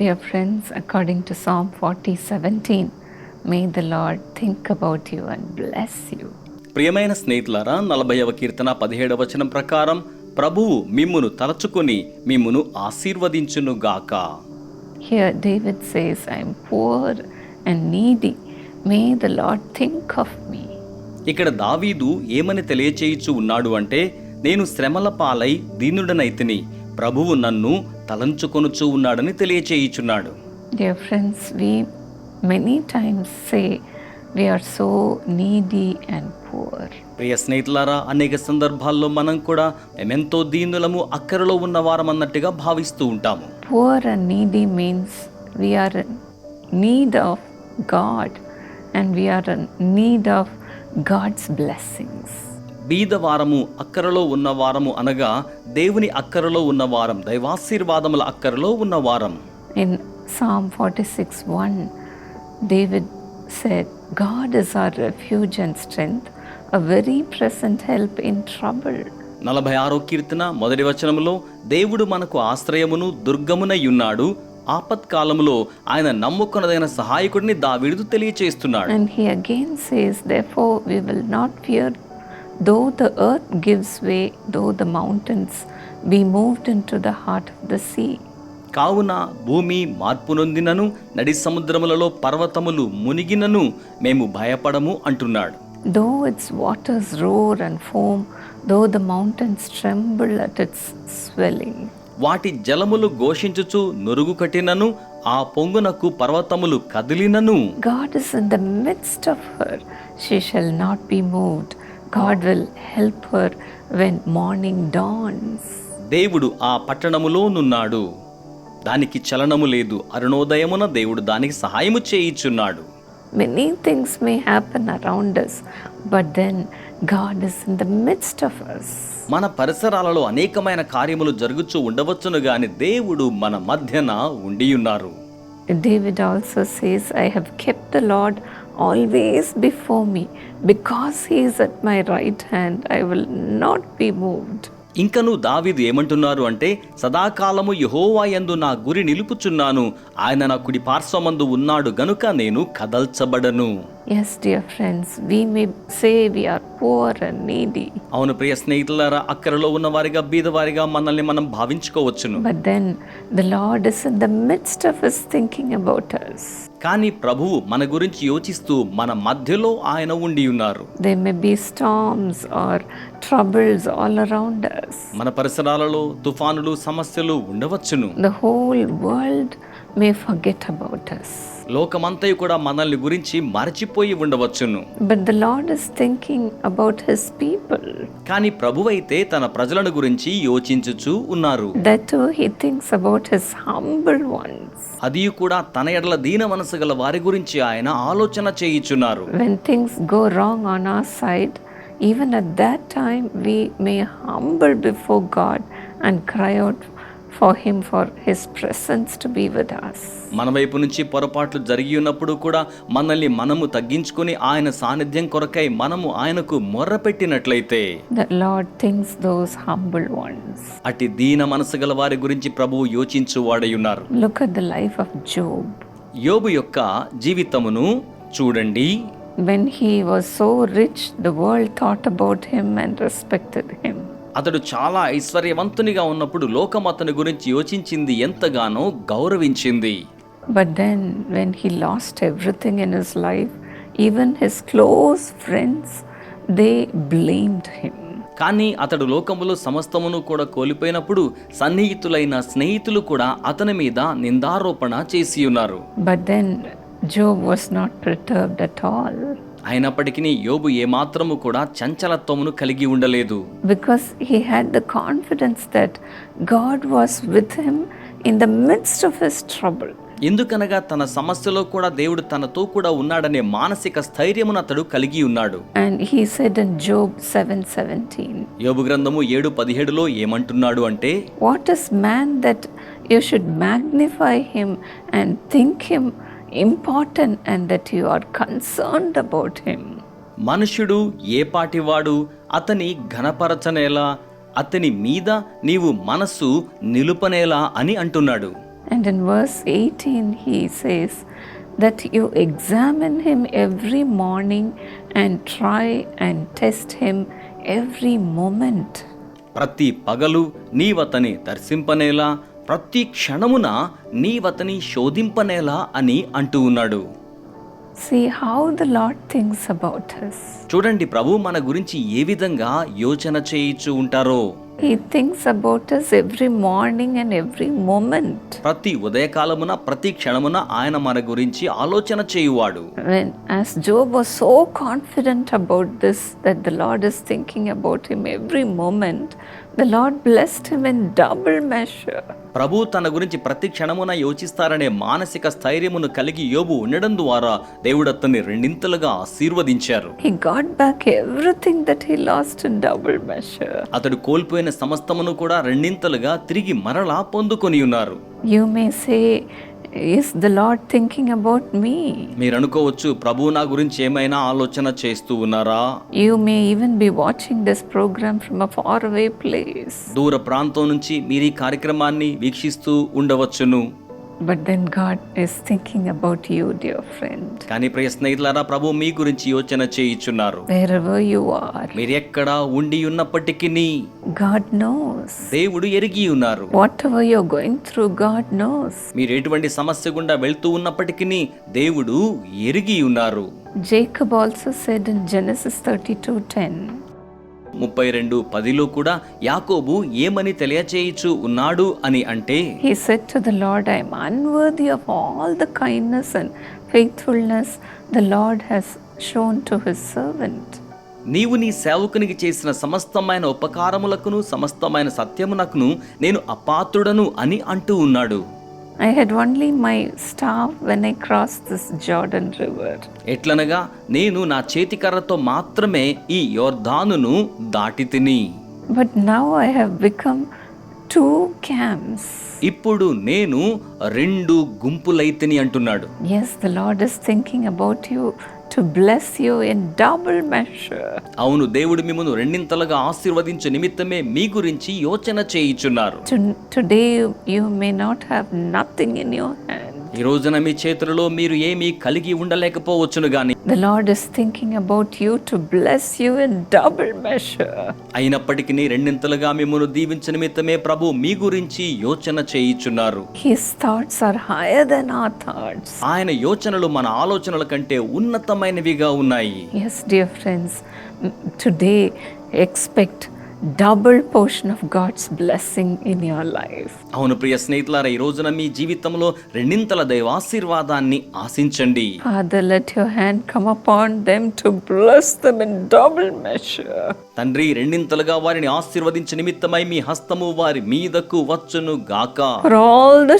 Dear friends according to Psalm forty seventeen may the lord think about you and bless you. ప్రియమైన స్నేహితులారా అవ కీర్తన పదిహేడవ వచనం ప్రకారం ప్రభువు మిమ్మును తలచుకొని మిమ్మును ఆశీర్వదించును గాక here David says I am poor and needy may the lord think of me ఇక్కడ దావీదు ఏమని తెలియచేయుచు ఉన్నాడు అంటే నేను శ్రమల పాలై దీనుడనైతిని. ప్రభువు నన్ను తలంచుకొనుచు ఉన్నాడని తెలియచేయుచున్నాడు. Dear friends we many times say we are so needy and poor ప్రియ స్నేహితులారా అనేక సందర్భాల్లో మనం కూడా మేమెంతో దీనులము అక్కరలో ఉన్న వారం అన్నట్టుగా భావిస్తూ ఉంటాము. Poor and needy means we are need of God and we are need of God's blessings బీదవారము అక్కరలో ఉన్నవారము అనగా దేవుని అక్కరలో ఉన్నవారం దైవాశీర్వాదముల అక్కరలో ఉన్నవారం. In Psalm 46 1, David said, God is our refuge and strength, a very present help in trouble. నలభై ఆరో కీర్తన మొదటి వచనములో దేవుడు మనకు ఆశ్రయమును దుర్గమునై ఉన్నాడు ఆపత్కాలములో ఆయన నమ్ముకున్నదైన సహాయకుడిని దావీడు తెలియచేస్తున్నాడు. He again says, Therefore, we will not fear, though the earth gives way, though the mountains be moved into the heart of the sea. కావున భూమి మార్పు నొందినను నడి సముద్రములలో పర్వతములు మునిగినను మేము భయపడము అంటున్నాడు Though its waters roar and foam, though the mountains tremble at its swelling. వాటి జలములు ఘోషించుచు నురుగు కట్టినను ఆ పొంగునకు పర్వతములు కదిలినను God is in the midst of her, she shall not be moved. God will help her when morning dawns. దేవుడు ఆ పట్టణములోనున్నాడు దానికి చలనము లేదు అరుణోదయమున దేవుడు దానికి సహాయము చేయిచున్నాడు Many things may happen around us, but then God is in the midst of us. మన పరిసరాలలో అనేకమైన కార్యములు జరుగుచూ ఉండవచ్చును గాని దేవుడు మన మధ్యన ఉండియున్నారు David also says, I have kept the Lord always before me. Because he is at my right hand, I will not be moved. ఇంకను దావీదు ఏమంటున్నారు అంటే సదాకాలము యహోవా యందు నా గురి నిలుపుచున్నాను ఆయన నా కుడి పార్శ్వమందు ఉన్నాడు గనుక నేను కదల్చబడను yes dear friends we may say we are poor and needy అవును ప్రియ స్నేహితులారా అక్కడలో ఉన్న వారిగా బీద వారిగా మనల్ని మనం భావించుకోవచ్చును. But then the lord is in the midst of his thinking about us. కానీ ప్రభు మన గురించి యోచిస్తూ మన మధ్యలో ఆయన ఉండి ఉన్నారు. They may be storms or troubles all around us. మన పరిసరాలలో తుఫానులు సమస్యలు ఉండవచ్చును. The whole world may forget about us లోకమంతయు కూడా మనల్ని గురించి మర్చిపోయి ఉండవచ్చును. But the lord is thinking about his people కానీ ప్రభు అయితే తన ప్రజలను గురించి యోచించుచు ఉన్నారు. That he thinks about his humble ones అది కూడా తన ఎడల దీన మనసు గల వారి గురించి ఆయన ఆలోచన చేయించున్నారు. When things go wrong on our side even at that time we may humble before God and cry out for him for his presence to be with us మన వైపు నుంచి పొరపాట్లు జరిగి ఉన్నప్పుడు కూడా మనల్ని మనము తగ్గించుకుని ఆయన సాన్నిధ్యం కొరకై మనము ఆయనకు మొర్ర పెట్టినట్లయితే the lord things those humble ones అటి దీన మనసు గల వారి గురించి ప్రభువు యోచించు వాడై ఉన్నారు. Look at the life of Job యోబు యొక్క జీవితమును చూడండి. When he was so rich the world thought about him and respected him అతడు చాలా ఐశ్వర్యవంతునిగా ఉన్నప్పుడు లోకం అతని గురించి యోచించింది ఎంతగానో గౌరవించింది. But then when he lost everything in his life even his close friends they blamed him కానీ అతడు లోకములో సమస్తమును కూడా కోల్పోయినప్పుడు సన్నిహితులైన స్నేహితులు కూడా అతని మీద నిందారోపణ చేసి ఉన్నారు but then Job was not perturbed at all అయినప్పటికీ యోబు ఏమాత్రము కూడా చంచలత్వమును కలిగి ఉండలేదు. Because he had the confidence that God was with him in the midst of his trouble ఎందుకనగా తన సమస్యలో కూడా దేవుడు తనతో కూడా ఉన్నాడనే మానసిక స్థైర్యమున అతడు కలిగి ఉన్నాడు. And he said Job seven seventeen యోబు గ్రంథము ఏడు పదిహేడులో ఏమంటున్నాడు అంటే what is man that you magnify him and think him important and that are concerned about him మనుషుడు ఏ పాటివాడు అతని ఘనపరచనేలా అతని మీద నీవు మనస్సు నిలుపనేలా అని అంటున్నాడు. And in verse eighteen he says that you examine him every morning and try and test him every moment ప్రతి పగలు నీవతని దర్శింపనేలా ప్రతి క్షణమున నీవతని శోధింపనేలా అని అంటూ ఉన్నాడు See how the Lord thinks about us. చూడండి ప్రభు మన గురించి ఏ విధంగా యోచన చేయిచు ఉంటారో He thinks about us every morning and every moment. ప్రతి ఉదయకాలమున ప్రతి క్షణమున ఆయన మన గురించి ఆలోచన చేయువాడు When, as Job was so confident about this, that the Lord is thinking about him every moment, the Lord blessed him in double measure. ప్రభు తన గురించి ప్రతి క్షణమున యోచిస్తారనే మానసిక స్థైర్యమును కలిగి యోబు ఉండడం ద్వారా దేవుడు అతన్ని రెండింతలుగా ఆశీర్వదించారు that he lost in double measure. అతడు కోల్పోయిన సమస్తమును కూడా రెండింతలుగా తిరిగి మరలా పొందుకొని ఉన్నారు You may say, is the lord thinking about me మీరు అనుకోవచ్చు ప్రభు నా గురించి ఏమైనా ఆలోచన చేస్తూ ఉన్నారా? You may even be watching this programme from a far away place దూర ప్రాంతం నుంచి మీరు ఈ కార్యక్రమాన్ని వీక్షిస్తూ ఉండవచ్చును. But then God is thinking about you, dear friend. కానీ ప్రియ స్నేహితులారా ప్రభు మీ గురించి యోచన చేయిచున్నారు Wherever you are, మీరు ఎక్కడ ఉండి ఉన్నప్పటికీ God knows. దేవుడు ఎరిగి ఉన్నారు Whatever you're going through, God knows. మీరు ఎటువంటి సమస్య గుండా వెళ్తూ ఉన్నప్పటికీ దేవుడు ఎరిగి ఉన్నారు Jacob also said in Genesis 32:10, ముప్పై రెండు పదిలో కూడా యాకోబు ఏమని తెలియచేయిచు ఉన్నాడు అని అంటే He said to the Lord, I am unworthy of all the kindness and faithfulness the Lord has shown to his servant. నీవు నీ సేవకునికి చేసిన సమస్తమైన ఉపకారములకును సమస్తమైన సత్యమునకును నేను అపాత్రుడను అని అంటూ ఉన్నాడు I had only my staff when I cross this Jordan river ఎట్లనగా నేను నా చేతి కర్రతో మాత్రమే ఈ యోర్ధానును దాటి తిని. But now I have become two camps ఇప్పుడు నేను రెండు గుంపులైతిని అంటున్నాడు. Yes the lord is thinking about you to bless you in double measure. అవును దేవుడు మిమ్మల్ని రెండింతలుగా ఆశీర్వదించు నిమిత్తమే మీ గురించి యోచన చేయిచున్నారు you- you may not have nothing in your hand. ఈ రోజున మీ చేతులలో మీరు ఏమీ కలిగి ఉండలేకపోవచ్చును గాని. The lord is thinking about you to bless you in double measure అయినప్పటికీ నీ రెండింతలుగా మిమ్మును దీవించిన నిమిత్తమే ప్రభు మీ గురించి యోచన చేయిచున్నారు. His thoughts are higher than our thoughts ఆయన యోచనలు మన ఆలోచనల కంటే ఉన్నతమైనవిగా ఉన్నాయి. Yes dear friends today expect double portion of God's blessing in your life అవును ప్రియ స్నేహితులారా ఈ రోజున మీ జీవితంలో రెండింతల దైవాశీర్వాదాన్ని ఆశించండి. Let your hand come upon them to bless them double measure తండ్రి రెండింతలుగా వారిని ఆశీర్వదించే నిమిత్తమై మీ హస్తము వారి మీదకు వచ్చును గాక. All the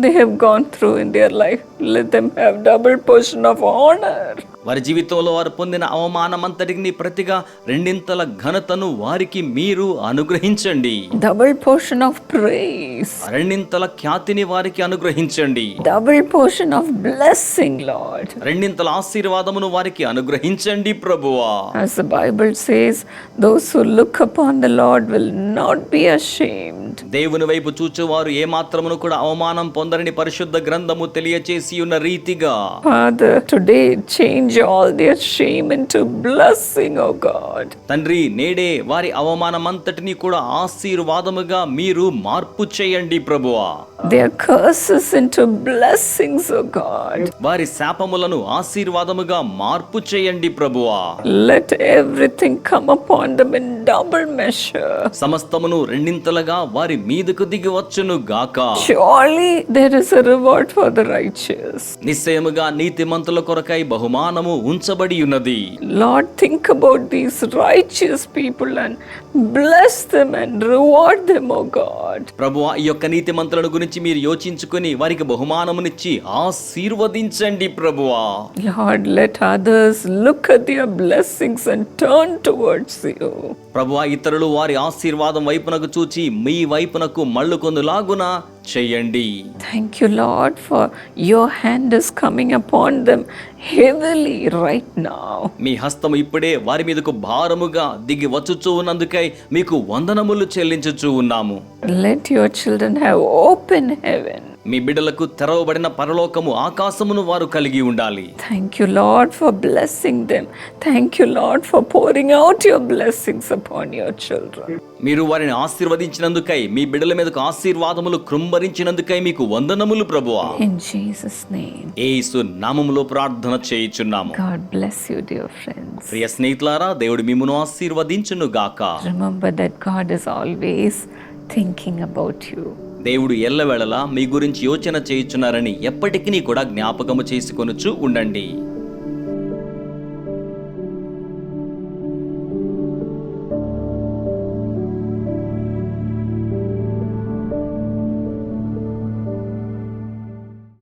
they have gone through their life let double portion of honour వారి జీవితంలో వారు పొందిన అవమానం అంతటిని ప్రతిగా రెండింతల ఘనతను వారికి మీరు అనుగ్రహించండి. డబుల్ పోర్షన్ ఆఫ్ ప్రైజ్ రెండింతల ఖ్యాతిని వారికి అనుగ్రహించండి. Double portion of blessing lord రెండింతల ఆశీర్వాదమును వారికి అనుగ్రహించండి ప్రభువా. As the Bible says those who look upon the Lord will not be ashamed. దేవుని వైపు చూచువారు ఏ మాత్రమును కూడా అవమానం పొందరని పరిశుద్ధ గ్రంథము తెలియచేసి ఉన్న రీతిగా Father, today change all their shame into blessing, O God. తండ్రి నేడే వారి అవమానమంతటిని కూడా ఆశీర్వాదముగా మీరు మార్పు చేయండి ప్రభువా Their curses into blessings, O God. వారి శాపములను ఆశీర్వాదముగా మార్పు చేయండి ప్రభువా Let everything come upon them in double measure. సమస్తమును రెండింతలుగా వారి వారి మీదకు దిగి వచ్చును గాక. Surely there is a for the righteous నిశ్చయముగా నీతిమంతుల కొరకై బహుమానము ఉంచబడి ఉన్నది. Lord think about these righteous people and bless them and reward them O God ప్రభువా ఈ యొక్క నీతి నీతిమంతులను గురించి మీరు యోచించుకొని వారికి బహుమానమునిచ్చి ఆశీర్వదించండి ప్రభువా. Lord let others look at their blessings and turn towards you ఇతరులు వారి ఆశీర్వాదం వైపునకు చూచి మీ వైపునకు మళ్ళు మళ్ళుకొందులాగున చెయ్యండి. Thank you lord for your hand is coming upon them heavily right నా మీ హస్తము ఇప్పుడే వారి మీదకు భారముగా దిగి వచ్చుచు ఉన్నందుకై మీకు వందనములు చెల్లించుచు ఉన్నాము. Let your children have open heaven మీ బిడ్డలకు తెరవబడిన పరలోకము ఆకాశమును వారు కలిగి ఉండాలి. Thank you lord for blessing them thank you lord for pouring out your blessings upon your children మీరు వారిని ఆశీర్వదించినందుకై మీ బిడ్డల మీదకు ఆశీర్వాదములు కృంభరించినందుకై మీకు వందనములు ప్రభు ఇన్ జీసస్ నేమ్ నామములో ప్రార్థన చేయుచున్నాము. God bless you dear friends స్నేహితులారా దేవుడు మిమ్మును ఆశీర్వదించును గాక remember that always thinking about you దేవుడు ఎల్లవేళలా మీ గురించి యోచన చేయుచున్నారని ఎప్పటికీ కూడా జ్ఞాపకము చేసుకొనుచు ఉండండి.